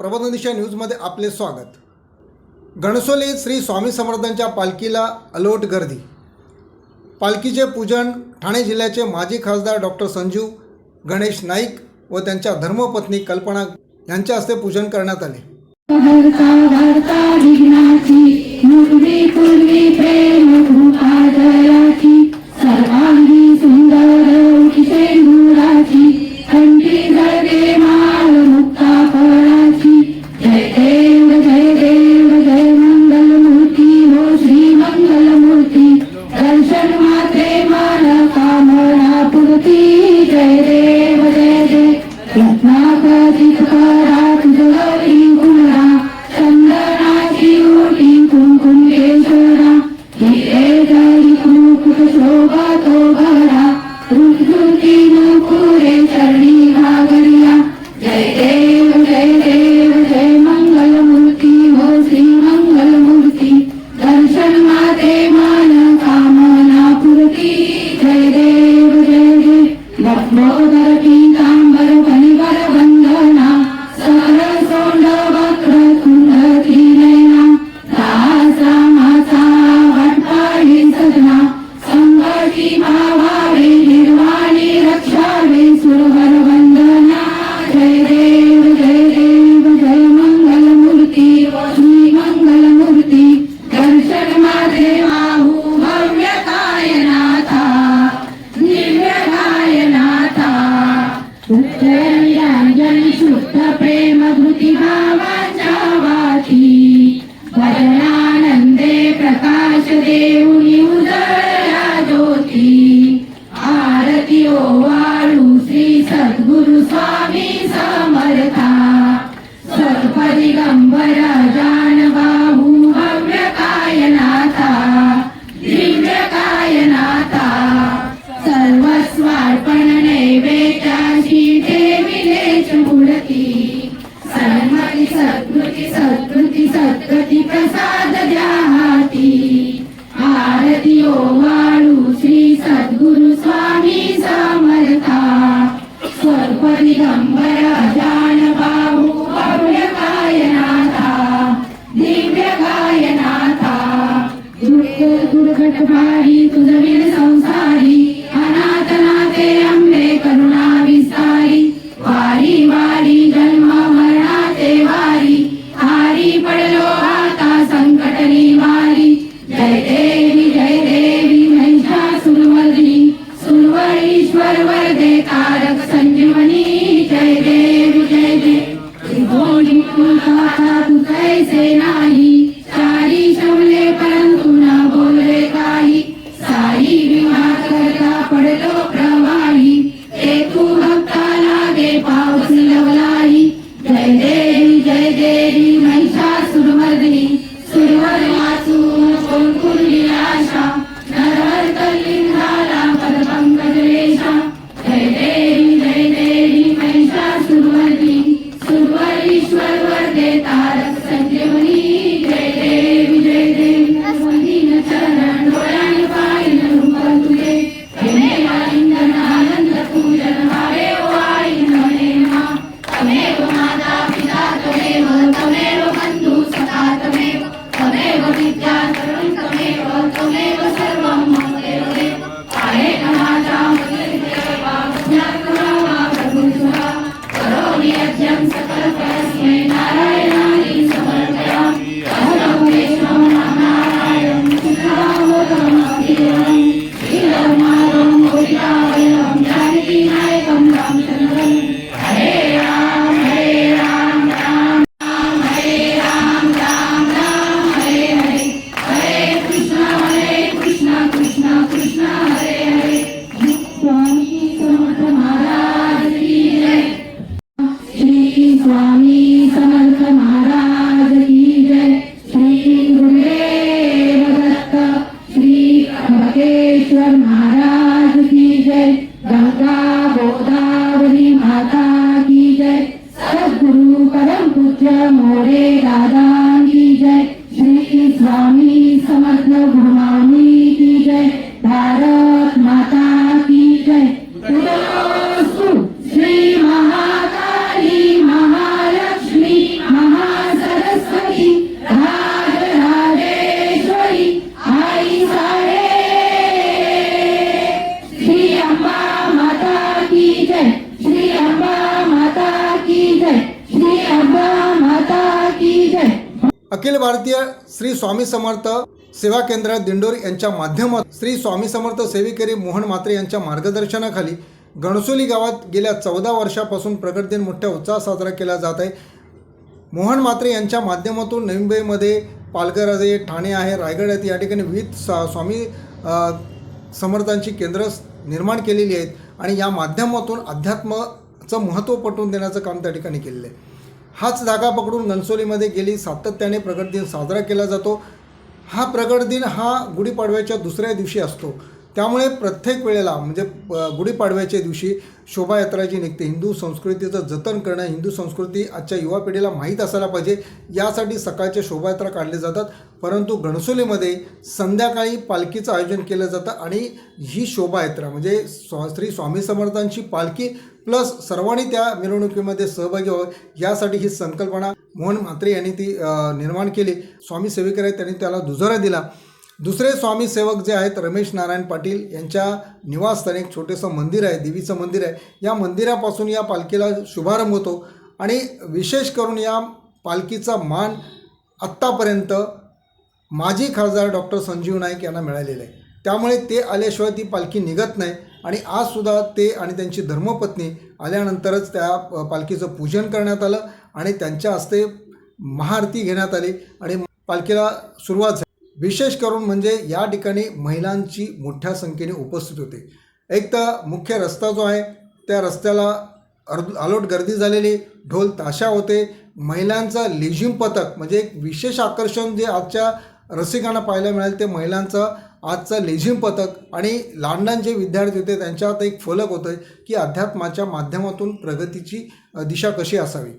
प्रबोधन दिशा न्यूजमध्ये आपले स्वागत. गणसोले श्री स्वामी समर्थांच्या पालखीला अलोट गर्दी. पालखीचे पूजन ठाणे जिल्ह्याचे माजी खासदार डॉक्टर संजीव गणेश नाईक व त्यांच्या धर्मपत्नी कल्पना यांच्या हस्ते पूजन करण्यात आले. सुंदर सर्व की जय, भारत माता की जय। श्री महाकाली महालक्ष्मी, महासरस्वती अम्बा माता की जय, श्री अम्बा माता की जय, श्री अम्बा माता की जय। अखिल भारतीय श्री स्वामी समर्थ सेवा केंद्र दिंडोरी यांच्या माध्यमात श्री स्वामी समर्थ सेविकरी मोहन म्हात्रे यांच्या मार्गदर्शनाखाली गणसोली गावात गेल्या चौदा वर्षापासून प्रगट दिन मोठ्या उत्साहात साजरा केला जात आहे. मोहन म्हात्रे यांच्या माध्यमातून नवी मुंबईमध्ये पालघर आहे ठाणे आहे. रायगड आहेत या ठिकाणी विविध सा स्वामी समर्थांची केंद्र निर्माण केलेली आहेत आणि या माध्यमातून अध्यात्माचं महत्त्व पटवून देण्याचं काम त्या ठिकाणी केलेलं आहे. हाच धागा पकडून गणसोलीमध्ये गेली सातत्याने प्रगट दिन साजरा केला जातो. हा प्रगट दिन हा गुढीपाडव्याच्या दुसऱ्या दिवशी असतो. त्यामुळे प्रत्येक वेळेला म्हणजे गुढीपाडव्याच्या दिवशी शोभायात्रा जी निघते. हिंदू संस्कृतीचं जतन करणं हिंदू संस्कृती आजच्या युवा पिढीला माहीत असायला पाहिजे. यासाठी सकाळच्या शोभायात्रा काढल्या जातात. परंतु घणसोलीमध्ये संध्याकाळी पालखीचं आयोजन केलं जातं आणि ही शोभायात्रा म्हणजे स्वा श्री स्वामी समर्थांची पालखी प्लस सर्वांनी त्या मिरवणुकीमध्ये सहभागी व्हावं यासाठी ही संकल्पना मोहन म्हात्रे यांनी ती निर्माण केली. स्वामी सेविकर त्यांनी त्याला दुजोरा दिला. दुसरे स्वामी सेवक जे आहेत रमेश नारायण पाटील यांच्या निवासस्थानी एक छोटंसं मंदिर आहे देवीचं मंदिर आहे. या मंदिरापासून या पालखीला शुभारंभ होतो आणि विशेष करून या पालखीचा मान आत्तापर्यंत माजी खासदार डॉक्टर संजीव नाईक यांना मिळालेलं आहे. त्यामुळे ते आल्याशिवाय ती पालखी निघत नाही आणि आजसुद्धा ते आणि त्यांची धर्मपत्नी आल्यानंतरच त्या पालखीचं पूजन करण्यात आलं आणि त्यांच्या हस्ते महाआरती घेण्यात आली आणि पालखीला सुरुवात झाली. विशेष करून म्हणजे या ठिकाणी महिलांची मोठ्या संख्येने उपस्थित होते. एक तर मुख्य रस्ता जो आहे त्या रस्त्याला अर्ध अलोट गर्दी झालेली ढोल ताशा होते. महिलांचं लेझिम पथक म्हणजे एक विशेष आकर्षण जे आजच्या रसिकांना पाहायला मिळालं ते महिलांचं आजचं लेझिम पथक आणि लहान लहान जे विद्यार्थी होते त्यांच्यात एक फलक होतं की अध्यात्माच्या माध्यमातून प्रगतीची दिशा कशी असावी.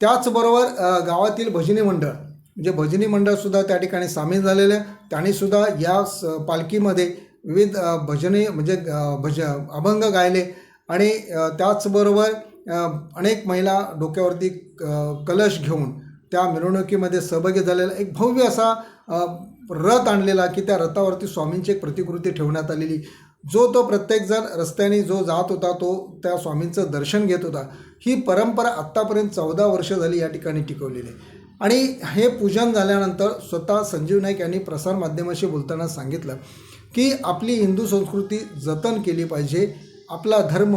त्याचबरोबर गावातील भजनी मंडळ म्हणजे भजनी मंडळसुद्धा त्या ठिकाणी सामील झालेलं आहे. त्यांनीसुद्धा या स पालखीमध्ये विविध भजने म्हणजे भज अभंग गायले. आणि त्याचबरोबर अनेक महिला डोक्यावरती कलश घेऊन त्या मिरवणुकीमध्ये सहभागी झालेला एक भव्य असा रथ आणलेला की त्या रथावरती स्वामींची एक प्रतिकृती ठेवण्यात आलेली. जो तो प्रत्येकजण रस्त्याने जो जात होता तो त्या स्वामींचं दर्शन घेत होता. ही परंपरा आत्तापर्यंत चौदा वर्ष झाली या ठिकाणी टिकवलेली आहे. आणि हे पूजन झाल्यानंतर स्वतः संजीव नाईक यांनी प्रसारमाध्यमाशी बोलताना सांगितलं की आपली हिंदू संस्कृती जतन केली पाहिजे आपला धर्म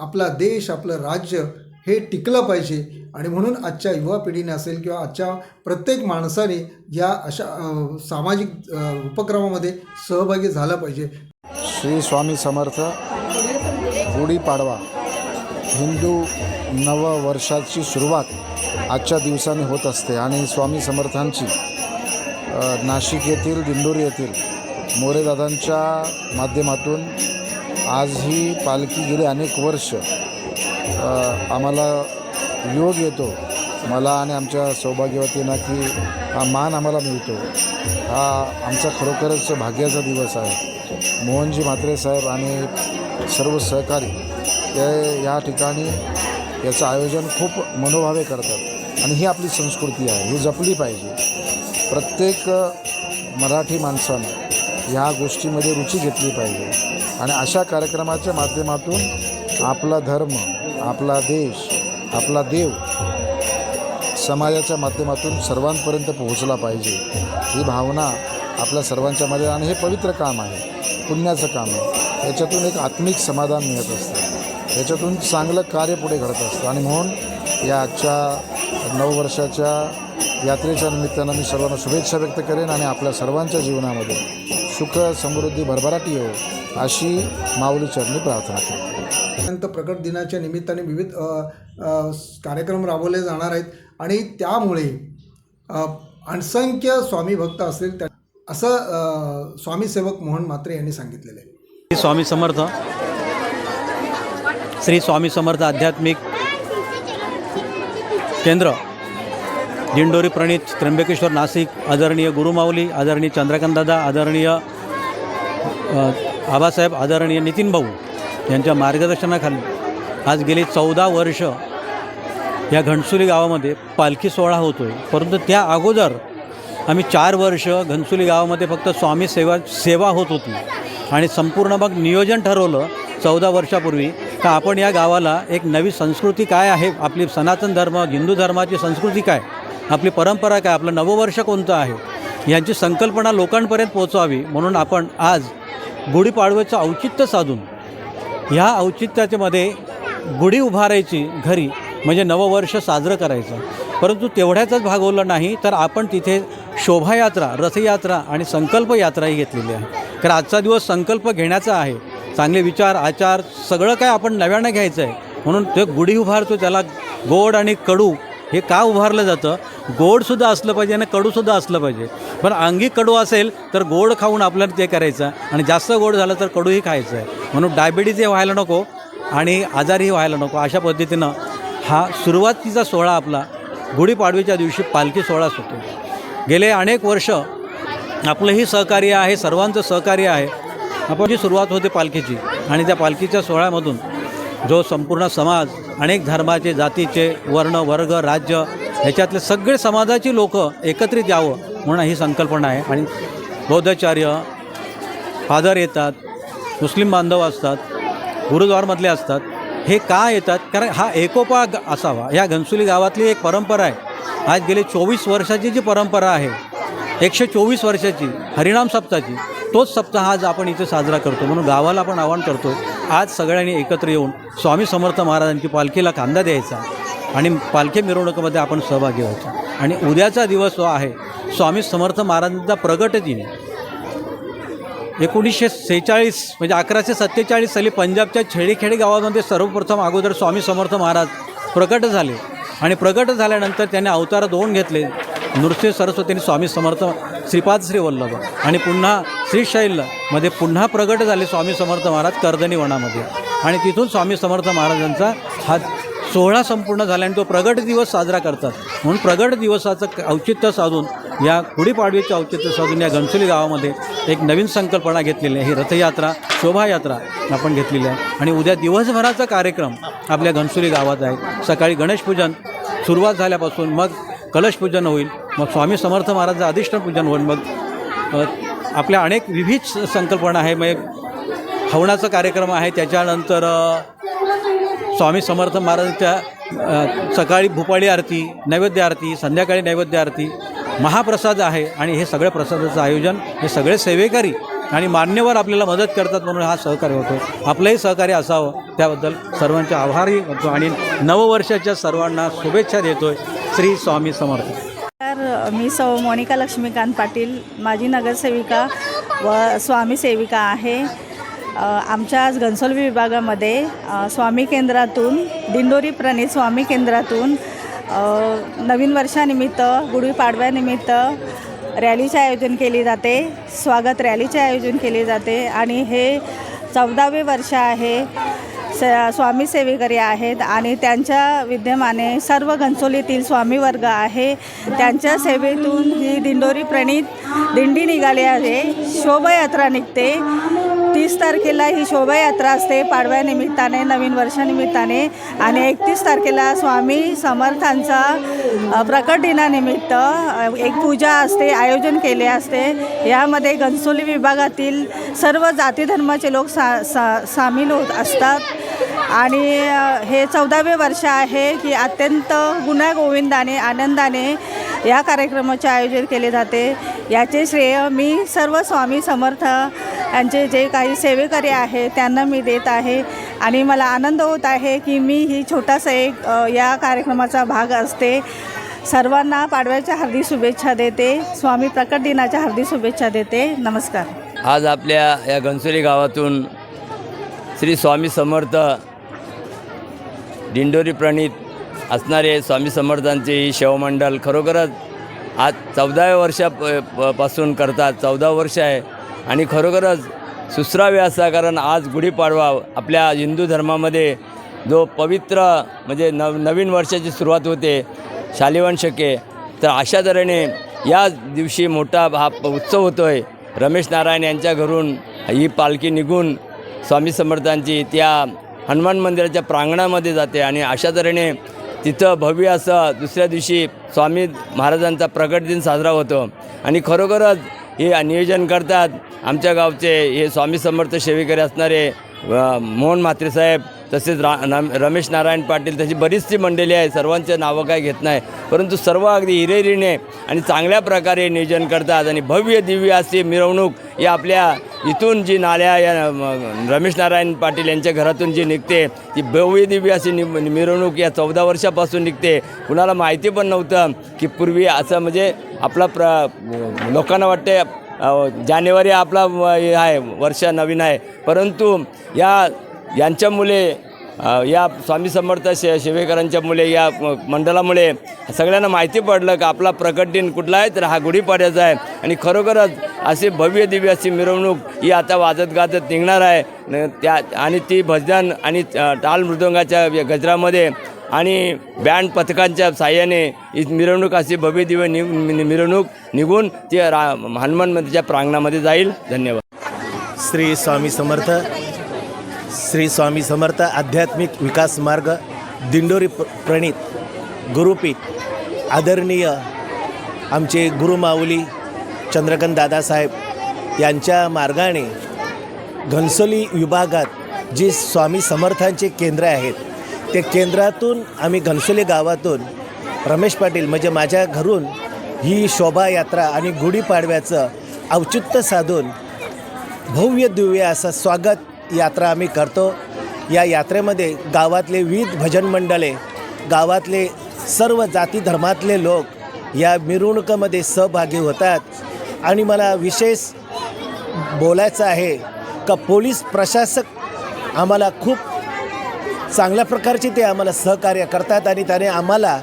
आपला देश आपलं राज्य हे टिकलं पाहिजे. आणि म्हणून आजच्या युवा पिढीने असेल किंवा आजच्या प्रत्येक माणसाने या अशा सामाजिक उपक्रमामध्ये सहभागी झालं पाहिजे. श्री स्वामी समर्थ गुढीपाडवा हिंदू नववर्षाची सुरुवात. आजच्या दिवसाने होत असते. आणि स्वामी समर्थांची नाशिक येथील दिंडोरी येथील मोरेदादांच्या माध्यमातून आज ही पालखी गेली अनेक वर्ष. आम्हाला योग येतो. मला आणि आमच्या सौभाग्यवतींना की हा मान आम्हाला मिळतो. हा आमचा खरोखरच भाग्याचा दिवस आहे. मोहनजी म्हात्रे साहेब आणि सर्व सहकारी ते या ठिकाणी याचं आयोजन खूप मनोभावे करतात. आणि ही आपली संस्कृती आहे. ही जपली पाहिजे. प्रत्येक मराठी माणसानं ह्या गोष्टीमध्ये रुची घेतली पाहिजे. आणि अशा कार्यक्रमाच्या माध्यमातून आपला धर्म आपला देश आपला देव समाजाच्या माध्यमातून सर्वांपर्यंत पोहोचला पाहिजे. ही भावना आपल्या सर्वांच्या मध्ये आणि हे पवित्र काम आहे. पुण्याचं काम आहे. याच्यातून एक आत्मिक समाधान मिळत असतं. याच्यातून चांगलं कार्य पुढे घडत असतं. आणि म्हणून या आजच्या नववर्षाच्या यात्रेच्या निमित्तानं मी सर्वांना शुभेच्छा व्यक्त करेन आणि आपल्या सर्वांच्या जीवनामध्ये सुख समृद्धी भरभराटी येऊ अशी माऊली चरणी प्रार्थना करतो. अत्यंत प्रकट दिनाच्या निमित्ताने विविध कार्यक्रम राबवले जाणार आहेत आणि त्यामुळे असंख्य स्वामी भक्त असतील त्या असं अ, स्वामी सेवक मोहन म्हात्रे यांनी सांगितलेलं आहे. श्री स्वामी समर्थ. श्री स्वामी समर्थ आध्यात्मिक केंद्र. दिंडोरी प्रणित त्र्यंबकेश्वर नाशिक आदरणीय गुरुमाऊली आदरणीय चंद्रकांतदादा आदरणीय आबासाहेब आदरणीय नितीन भाऊ यांच्या मार्गदर्शनाखाली आज गेली चौदा वर्ष या घनसुली गावामध्ये पालखी सोहळा होतो आहे परंतु त्या अगोदर आम्ही चार वर्ष घनसुली गावामध्ये फक्त स्वामी सेवा सेवा होत होती. आणि संपूर्ण मग नियोजन ठरवलं चौदा वर्षापूर्वी. तर आपण या गावाला एक नवी संस्कृती काय आहे? आपली सनातन धर्म हिंदू धर्माची संस्कृती काय? आपली परंपरा काय? आपलं नववर्ष कोणतं आहे? यांची संकल्पना लोकांपर्यंत पोचवावी म्हणून आपण आज गुढीपाडव्याचं औचित्य साधून ह्या औचित्याच्यामध्ये गुढी उभारायची घरी म्हणजे नववर्ष साजरं करायचं. परंतु तेवढ्याचाच भागवलं नाही तर आपण तिथे शोभायात्रा रथयात्रा आणि संकल्प यात्राही घेतलेली आहे. कारण आजचा दिवस संकल्प घेण्याचा आहे. चांगले विचार आचार सगळं काय आपण नव्यानं घ्यायचं आहे म्हणून ते गुढी उभारतो त्याला गोड आणि कडू हे का उभारलं जातं? गोडसुद्धा असलं पाहिजे आणि कडूसुद्धा असलं पाहिजे. पण अंगी कडू असेल तर गोड खाऊन आपल्याला ते करायचं आणि जास्त गोड झालं तर कडूही खायचं आहे म्हणून डायबिटीजही व्हायला नको आणि आजारही व्हायला नको. अशा पद्धतीनं हा सुरुवातीचा सोहळा आपला गुढीपाडवीच्या दिवशी पालखी सोहळाच होतो. गेले अनेक वर्ष आपलंही सहकार्य आहे सर्वांचं सहकार्य आहे. आपण जी सुरुवात होते पालखीची आणि त्या पालखीच्या सोहळ्यामधून जो संपूर्ण समाज अनेक धर्माचे जातीचे वर्ण वर्ग राज्य ह्याच्यातले सगळे समाजाची लोक एकत्रित यावं म्हणून ही संकल्पना आहे. आणि बौद्धाचार्य फादर येतात मुस्लिम बांधव असतात गुरुद्वारमधले असतात हे का येतात? कारण हा एकोपा असावा. ह्या घनसुली गावातली एक परंपरा आहे. आज गेले चोवीस वर्षाची जी परंपरा आहे एकशे चोवीस वर्षाची हरिणाम सप्ताची तोच सप्ताह आज आपण इथे साजरा करतो. म्हणून गावाला आपण आवाहन करतो आज सगळ्यांनी एकत्र येऊन स्वामी समर्थ महाराजांची पालखीला कांदा द्यायचा आणि पालखी मिरवणुकीमध्ये आपण सहभागी व्हायचा. आणि उद्याचा दिवस जो आहे स्वामी समर्थ महाराजांचा प्रगट दिन. एकोणीसशे सेहेचाळीस म्हणजे अकराशे सत्तेचाळीस साली पंजाबच्या छेडीखेडी गावामध्ये सर्वप्रथम अगोदर स्वामी समर्थ महाराज प्रकट झाले. आणि प्रकट झाल्यानंतर त्याने अवतार दोन घेतले. नृसिंह सरस्वतीने स्वामी समर्थ श्रीपाद श्रीवल्लभ आणि पुन्हा श्रीशैलमध्ये पुन्हा प्रगट झाले स्वामी समर्थ महाराज कर्दनी वनामध्ये. आणि तिथून स्वामी समर्थ महाराजांचा हा सोहळा संपूर्ण झाल्याने तो प्रगट दिवस साजरा करतात. म्हणून प्रगट दिवसाचं औचित्य साधून या गुढीपाडवीचं औचित्य साधून या घनसोली गावामध्ये एक नवीन संकल्पना घेतलेली आहे. ही रथयात्रा शोभायात्रा आपण घेतलेली आहे. आणि उद्या दिवसभराचा कार्यक्रम आपल्या घनसोली गावात आहे. सकाळी गणेशपूजन सुरुवात झाल्यापासून मग कलशपूजन होईल. मग स्वामी समर्थ महाराजांचं अधिष्ठान पूजन होईल. मग आपल्या अनेक विविध संकल्पना आहे. म्हणजे हवनाचा कार्यक्रम आहे. त्याच्यानंतर स्वामी समर्थ महाराजांच्या सकाळी भूपाळी आरती नैवेद्य आरती संध्याकाळी नैवेद्य आरती महाप्रसाद आहे. आणि हे सगळं प्रसादाचं आयोजन हे सगळे सेवेकरी आणि मान्यवर आपल्याला मदत करतात म्हणून हा सहकार्य होतो. आपलंही सहकार्य असावं. त्याबद्दल सर्वांचे आभारी होतो आणि नववर्षाच्या सर्वांना शुभेच्छा देतोय श्री स्वामी समर्थ. तर मी सौ मोनिका लक्ष्मीकांत पाटील. माझी नगरसेविका व स्वामी सेविका आहे. आमच्या आज घनसोली विभागामध्ये स्वामी केंद्रातून दिंडोरी प्रणित स्वामी केंद्रातून नवीन वर्षानिमित्त गुढीपाडव्यानिमित्त रॅलीचे आयोजन केले जाते. स्वागत रॅलीचे आयोजन केले जाते. आणि हे चौदावे वर्ष आहे. स स्वामी सेवेकरी आहेत आणि त्यांच्या विद्यमाने सर्व घनसोलीतील स्वामी वर्ग आहे. त्यांच्या सेवेतून ही दिंडोरी प्रणित दिंडी निघाली आहे. शोभायात्रा निघते. तीस तारखेला ही शोभायात्रा असते. पाडव्यानिमित्ताने नवीन वर्षानिमित्ताने आणि एकतीस तारखेला स्वामी समर्थांचा प्रकट दिनानिमित्त एक पूजा असते आयोजन केले असते. यामध्ये घनसोली विभागातील सर्व जाती धर्माचे लोक सा सा सामील होत असतात. आणि हे चौदावे वर्ष आहे की अत्यंत गुण्यागोविंदाने आनंदाने या कार्यक्रमाचे आयोजन केले जाते. याचे श्रेय मी सर्व स्वामी समर्थ यांचे जे काही सेवेकरी आहे त्यांना मी देत आहे. आणि मला आनंद होत आहे की मी ही छोटासा एक या कार्यक्रमाचा भाग असते. सर्वांना पाडव्याच्या हार्दिक शुभेच्छा देते. स्वामी प्रकट दिनाच्या हार्दिक शुभेच्छा देते. नमस्कार. आज आपल्या या घनसोली गावातून श्री स्वामी समर्थ दिंडोरी प्रणित असणारे स्वामी समर्थांचे ही शिवमंडळ खरोखरच आज चौदाव्या वर्षा प- पासून करतात चौदा वर्ष आहे. आणि खरोखरच सुसरावे असा कारण आज गुढीपाडवा आपल्या हिंदू धर्मामध्ये जो पवित्र म्हणजे नव नवीन वर्षाची सुरुवात होते शालिवान शके. तर अशा तऱ्हेने या दिवशी मोठा हा प- उत्सव होतो आहे रमेश नारायण यांच्या घरून ही पालखी निघून स्वामी समर्थांची त्या हनुमान मंदिराच्या प्रांगणामध्ये जाते आणि अशा तऱ्हेने तिथं भव्य असं दुसऱ्या दिवशी स्वामी महाराजांचा प्रकट दिन साजरा होतो. आणि खरोखरच हे नियोजन करतात आमच्या गावचे हे स्वामी समर्थ सेवेकरी असणारे मोहन म्हात्रेसाहेब तसेच रा नाम- रमेश नारायण पाटील तशी बरीचशी मंडळी आहे सर्वांचे नावं काय घेत नाही. परंतु सर्व अगदी हिरेरीने आणि चांगल्या प्रकारे नियोजन करतात आणि भव्य दिव्य अशी मिरवणूक या आपल्या इथून जी नाल्या या रमेश नारायण पाटील यांच्या घरातून जी निघते ती भव्य दिव्य अशी नि मिरवणूक या चौदा वर्षापासून निघते. कुणाला माहिती पण नव्हतं की पूर्वी असं म्हणजे आपला प्र लोकांना वाटते जानेवारी आपला हे आहे वर्ष नवीन आहे. परंतु या यांच्यामुळे मुले या स्वामी समर्थ शे सेवेकरांच्या मुले या मंडळामुळे सगळ्यांना माहिती पडलं का आपला प्रकट दिन कुठला आहे तर हा गुढीपाड्याचा आहे. आणि खरोखरच अशी भव्य दिव्य अशी मिरवणूक ही आता वाजत गाजत निघणार आहे. त्या आणि ती भजन आणि टाल मृदंगाच्या गजरामध्ये आणि बँड पथकांच्या साह्याने ही मिरवणूक अशी भव्य दिव्य नि- मिरवणूक निघून ती रा हनुमान मंदिरच्या प्रांगणामध्ये जाईल. धन्यवाद. श्री स्वामी समर्थ. श्री स्वामी समर्थ आध्यात्मिक विकास मार्ग दिंडोरी प्र प्रणित गुरुपीठ आदरणीय आमचे गुरुमाऊली चंद्रकांत दादासाहेब यांच्या मार्गाने घनसोली विभागात जी स्वामी समर्थांचे केंद्र आहेत ते केंद्रातून आम्ही घनसोली गावातून रमेश पाटील म्हणजे माझ्या घरून ही शोभायात्रा आणि गुढीपाडव्याचं औचित्य साधून भव्य दिव्य असं स्वागत यात्रा आम्ही करतो. या यात्रेमध्ये गावातले विविध भजन मंडळे गावातले सर्व जाती धर्मातले लोक या मिरवणुकामध्ये सहभागी होतात. आणि मला विशेष बोलायचं आहे का पोलीस प्रशासक आम्हाला खूप चांगल्या प्रकारचे ते आम्हाला सहकार्य करतात आणि त्याने आम्हाला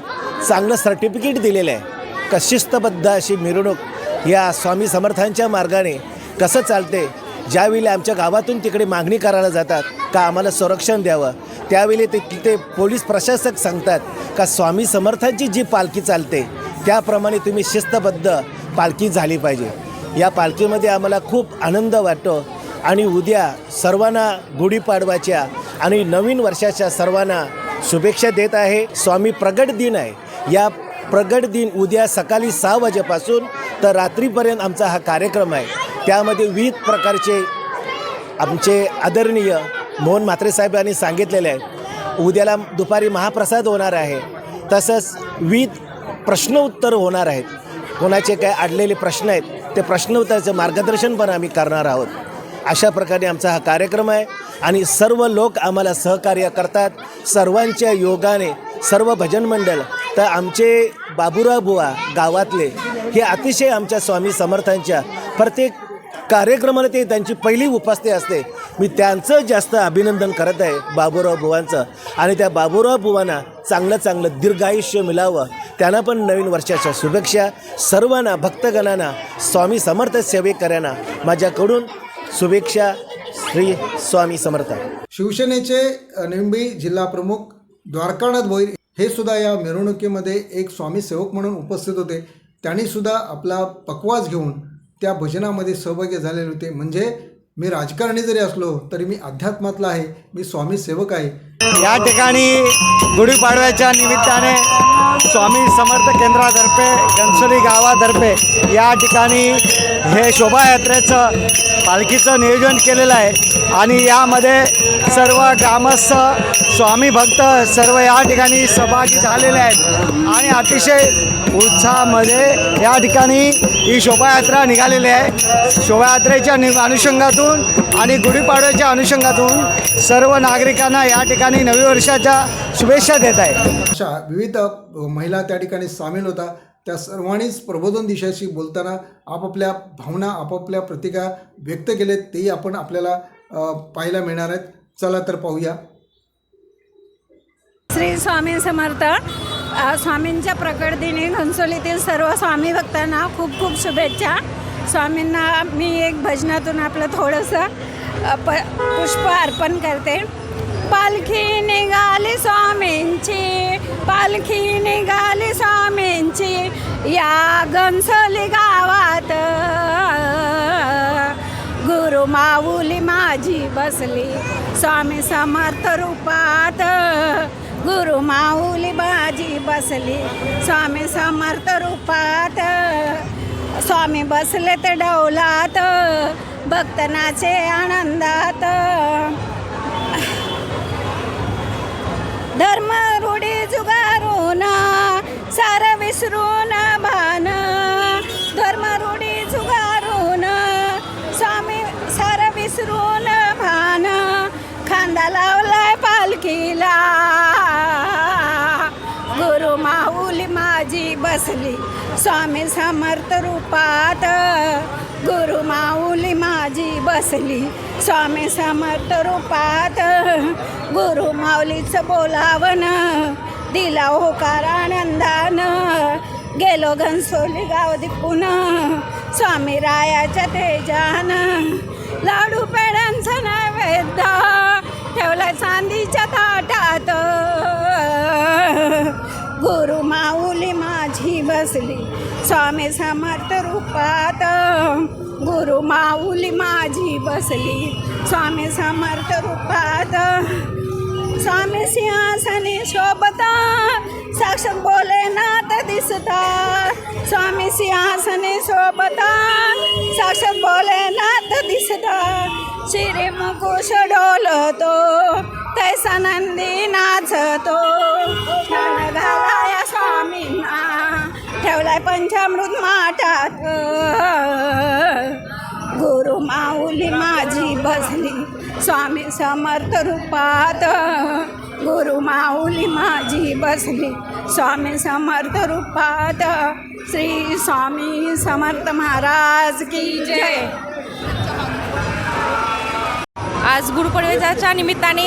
चांगलं सर्टिफिकेट दिलेलं आहे. का शिस्तबद्ध अशी मिरवणूक या स्वामी समर्थांच्या मार्गाने कसं चालते ज्यावेळी आमच्या गावातून तिकडे मागणी करायला जातात का आम्हाला संरक्षण द्यावं त्यावेळी ते तिथे पोलीस प्रशासक सांगतात का स्वामी समर्थांची जी पालखी चालते त्याप्रमाणे तुम्ही शिस्तबद्ध पालखी झाली पाहिजे. या पालखीमध्ये आम्हाला खूप आनंद वाटतो आणि उद्या सर्वांना गुढीपाडवाच्या आणि नवीन वर्षाच्या सर्वांना शुभेच्छा देत आहे. स्वामी प्रगट दिन आहे. या प्रगट दिन उद्या सकाळी सहा वाजेपासून तर रात्रीपर्यंत आमचा हा कार्यक्रम आहे. त्यामध्ये विविध प्रकारचे आमचे आदरणीय मोहन म्हात्रे साहेब यांनी सांगितलेले आहे उद्याला दुपारी महाप्रसाद होणार आहे. तसंच विविध प्रश्न उत्तर होणार आहेत. कोणाचे काय अडलेले प्रश्न आहेत ते प्रश्न उत्तराचं मार्गदर्शन पण आम्ही करणार आहोत. अशा प्रकारे आमचा हा कार्यक्रम आहे आणि सर्व लोक आम्हाला सहकार्य करतात. सर्वांच्या योगाने सर्व भजन मंडळ तर आमचे बाबुराव बुवा गावातले हे अतिशय आमच्या स्वामी समर्थांच्या प्रत्येक कार्यक्रमाला ते त्यांची पहिली उपस्थिती असते. मी त्यांचं जास्त अभिनंदन करत आहे बाबूराव बुवांचं. आणि त्या बाबूराव बुवांना चांगलं चांगलं दीर्घायुष्य मिळावं. त्यांना पण नवीन वर्षाच्या शुभेच्छा. सर्वांना भक्तगणांना स्वामी समर्थ सेवेकऱ्यांना माझ्याकडून शुभेच्छा. श्री स्वामी समर्थ. शिवसेनेचे निंबी जिल्हा प्रमुख द्वारकानाथ भोईर हे सुद्धा या मिरवणुकीमध्ये एक स्वामी सेवक म्हणून उपस्थित होते. त्यांनी सुद्धा आपला पकवास घेऊन त्या भजनामध्ये सहभागी झालेले होते. म्हणजे मी राजकारणी जरी असलो तरी मी अध्यात्मातला आहे. मी स्वामी सेवक आहे. या ठिकाणी गुढीपाडव्याच्या निमित्ताने स्वामी समर्थ केंद्रातर्फे घनसोली गावातर्फे या ठिकाणी हे शोभायात्रेचं पालखीचं नियोजन केलेलं आहे. आणि यामध्ये सर्व ग्रामस्थ स्वामी भक्त सर्व या ठिकाणी सहभागी झालेले आहेत. आणि अतिशय उत्साहामध्ये या ठिकाणी ही शोभायात्रा निघालेली आहे. शोभायात्रेच्या नि अनुषंगातून आणि गुढीपाडव्याच्या अनुषंगातून सर्व नागरिकांना या ठिकाणी नवी वर्षाच्या शुभेच्छा देत आहे. अशा विविध महिला त्या ठिकाणी सामील होता. त्या सर्वांनीच प्रबोधन दिशाशी बोलताना आपापल्या भावना आपापल्या प्रतिका व्यक्त केलेत तेही आपण आपल्याला पाहायला मिळणार आहेत. चला तर पाहूया. श्री स्वामी समर्थ स्वामींच्या प्रकट दिनी घनसोलीतील सर्व स्वामी भक्तांना खूप खूप शुभेच्छा. स्वामींना मी एक भजनातून आपलं थोडंसं प पुष्प अर्पण करते. पालखी निघाली स्वामींची पालखी निघाली स्वामींची या घनसोली गावात. गुरु माऊली माझी बसली स्वामी समर्थ रूपात. गुरु माऊली माझी बसली स्वामी समर्थ रूपात. स्वामी बसले ते डौलात. भक्तनाचे आनंदात. धर्म रूढी जुगारून सार विसरून भान धर्म रूढी जुगारून स्वामी सार विसरून भान. खांदा लावलाय पालखीला. गुरु माऊली माझी बसली स्वामी समर्थ रूपात. बसली स्वामी समर्थ रूपात गुरु माऊलीचं बोलावन दिला होकार आनंदानं. गेलो घनसोली गाव दिपून स्वामी रायाच्या तेजानं. लाडू पेड्यांचा नैवेद्य ठेवला चांदीच्या ताटात. गुरु माऊली माझी बसली स्वामी समर्थ रूपात. गुरु माऊली माझी बसली. स्वामी समर्थ रूपात. स्वामी सिंहासने शोभता. साक्षात भोलेनाथ दिसता. स्वामी सिंहासनी शोभता. साक्षात भोलेनाथ दिसता. श्री मुकुश डोलतो. तैसा नंदी नाचतो. घालाया स्वामींना. ठेवलाय पंचामृत माठात. गुरु माऊली माझी बसली स्वामी समर्थ रूपात. गुरु माऊली माझी बसली स्वामी समर्थ रूपात. श्री स्वामी समर्थ महाराज की जय. आज गुरुपौर्णिमेच्या निमित्ताने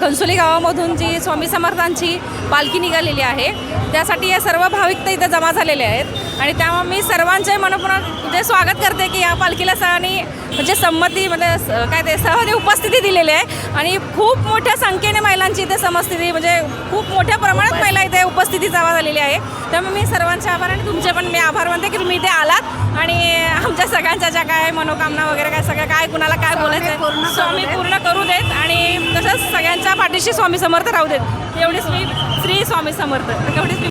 घनसोली गावामधून जी स्वामी समर्थांची पालखी निघालेली आहे त्यासाठी या सर्व भाविक तर इथं जमा झालेले आहेत. आणि त्यामुळे मी सर्वांचे मनपूर्ण म्हणजे स्वागत करते की या पालखीला सर्वांनी म्हणजे संमती म्हणजे काय ते सहज उपस्थिती दिलेली आहे. आणि खूप मोठ्या संख्येने महिलांची इथे समस्थिती म्हणजे खूप मोठ्या प्रमाणात महिला इथे उपस्थिती जमा झालेली आहे. त्यामुळे मी सर्वांचे आभार आणि तुमचे पण मी आभार मानते की तुम्ही इथे आलात. आणि आमच्या सगळ्यांच्या ज्या काय मनोकामना वगैरे काय सगळं काय कुणाला काय बोलायचं स्वामी पूर्ण करू देत. आणि तसंच सगळ्यांच्या पाठीशी स्वामी समर्थ राहू देत. एवढीच मी श्री स्वामी समर्थ. एवढीच